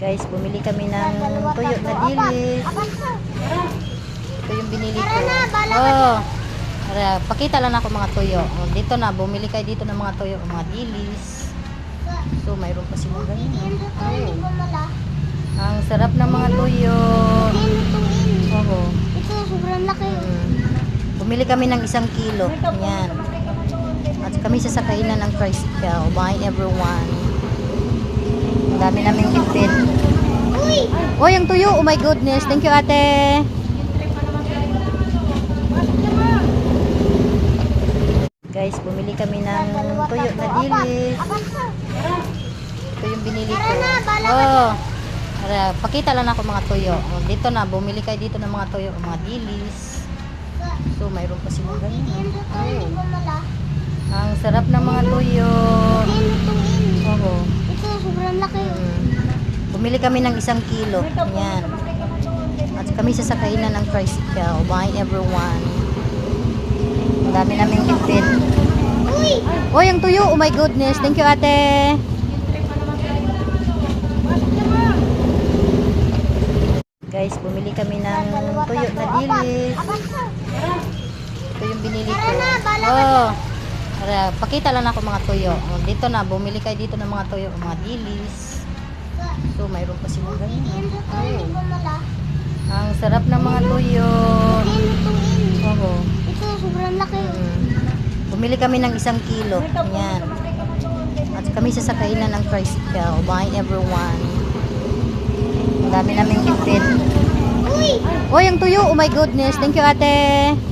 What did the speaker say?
Guys, bumili kami ng tuyo na dilis. Ito yung binili ko. Oh. Tara, pakita lang ako mga tuyo. Oh, dito na, bumili kayo dito ng mga tuyo, mga dilis. So, mayroon pa silang ganyan. Oh. Ang sarap ng mga tuyo. Oo. Ito, sobrang laki. Mm. Bumili kami ng isang kilo. Yan. At kami sasakainan ng tricycle. Bye everyone. Dami naming bitbit. Uy! Uy, ang tuyo. Oh my goodness. Thank you, ate. Guys, bumili kami ng tuyo na dilis. Ito yung binili ko. Oh. Tara, pakita lang ako mga tuyo. Oh, dito na, bumili kayo dito ng mga tuyo, mga dilis. So, mayroon pa silang ganyan. Oh. Ang sarap ng mga tuyo. Bumili kami ng isang kilo. Yan. At kami sasakainan ng tricycle. Bye everyone. Ang dami naming bitbit. Uy! Ang tuyo. Oh my goodness. Thank you, ate. Guys, bumili kami ng tuyo na dilis. Ito yung binili ko. Oh. Pakita lang ako mga tuyo. Oh, dito na, bumili kayo dito ng mga tuyo, mga dilis. So, mayroon pa silang ganyan. Oh. Ang sarap ng mga tuyo. Oo. Ito, sobrang laki. Bumili kami ng isang kilo. Yan. At kami sasakainan ng tricycle. Bye everyone. Ang dami naming bitbit. Uy! Uy, ang tuyo. Oh my goodness. Thank you, ate.